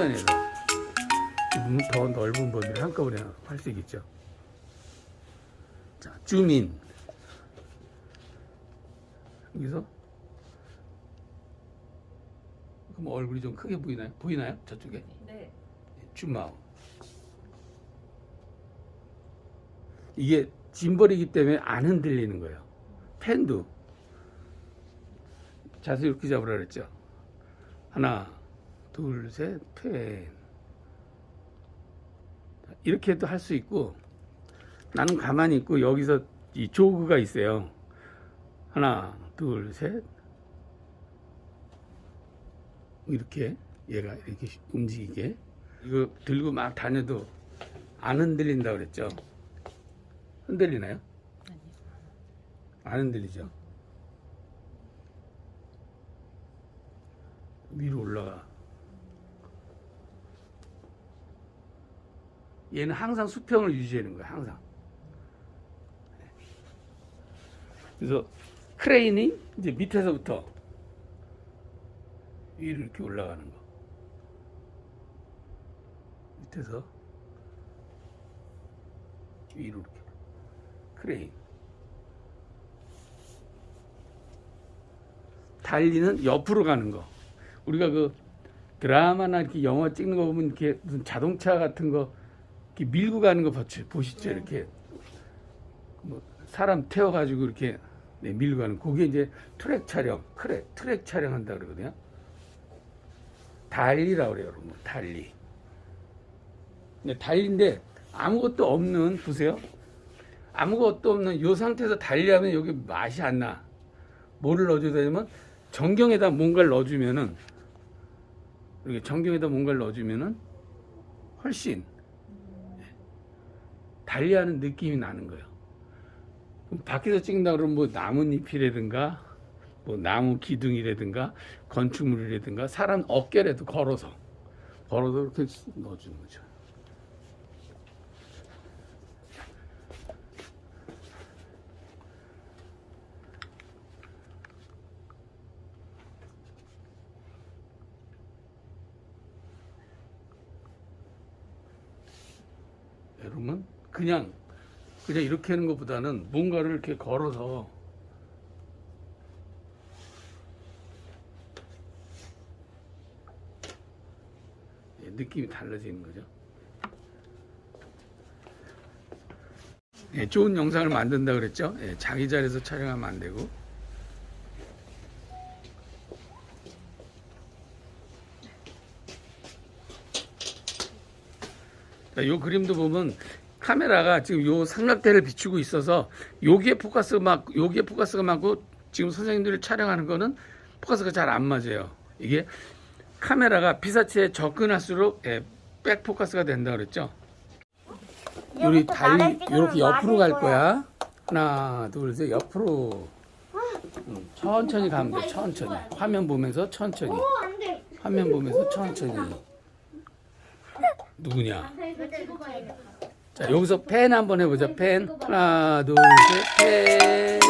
안에서 음, 더 넓은 범위를 한꺼번에 할 수 있겠죠. 자, 줌인. 여기서 그럼 얼굴이 좀 크게 보이나요? 보이나요? 저쪽에? 네. 줌아웃. 이게 짐벌이기 때문에 안 흔들리는 거예요. 펜도 자세히 이렇게 잡으라 그랬죠. 하나, 둘, 셋, 펜. 자, 이렇게 도 할 수 있고, 나는 가만히 있고, 여기서 이 조그가 있어요. 하나, 둘, 셋. 이렇게, 얘가 이렇게 움직이게. 이거 들고 막 다녀도 안 흔들린다 그랬죠. 흔들리나요? 안 흔들리죠. 위로 올라가. 얘는 항상 수평을 유지하는 거야, 항상. 그래서 크레인이 이제 밑에서부터 위로 이렇게 올라가는 거. 밑에서 위로 이렇게. 크레인. 달리는 옆으로 가는 거. 우리가 그 드라마나 이렇게 영화 찍는 거 보면 이렇게 무슨 자동차 같은 거 밀고 가는 거 보시- 보시죠. 이렇게 뭐 사람 태워가지고 이렇게 네, 밀고 가는 그게 이제 트랙 촬영, 트랙 트랙 촬영한다 그러거든요. 달리라 그래요, 여러분. 달리. 근데 달리인데 아무것도 없는 보세요. 아무것도 없는 이 상태에서 달리하면 여기 맛이 안 나. 뭐를 넣어줘야 되냐면 전경에다 뭔가를 넣어주면은 이렇게 전경에다 뭔가를 넣어주면은 훨씬 달리하는 느낌이 나는 거예요. 밖에서 찍는다 그러면 뭐 나뭇잎이라든가 뭐 나무 기둥이라든가 건축물이라든가 사람 어깨라도 걸어서 걸어서 이렇게 넣어주는 거죠. 여러분 그냥 그냥 이렇게 하는 것보다는 뭔가를 이렇게 걸어서 예, 느낌이 달라지는 거죠. 예, 좋은 영상을 만든다 그랬죠. 예, 자기 자리에서 촬영하면 안 되고. 자, 요 그림도 보면 카메라가 지금 요 삼각대를 비추고 있어서 여기에 포커스가 막 여기에 포커스가 맞고 지금 선생님들이 촬영하는 거는 포커스가 잘 안 맞아요. 이게 카메라가 피사체에 접근할수록 예, 백 포커스가 된다 그랬죠. 우리 달리 이렇게 옆으로 갈 거야. 하나, 둘, 셋, 옆으로. 음, 천천히 가면 돼. 천천히. 화면 보면서 천천히. 화면 보면서 천천히. 누구냐? 자, 여기서 펜 한번 해보자. 펜. 하나, 둘, 셋, 펜.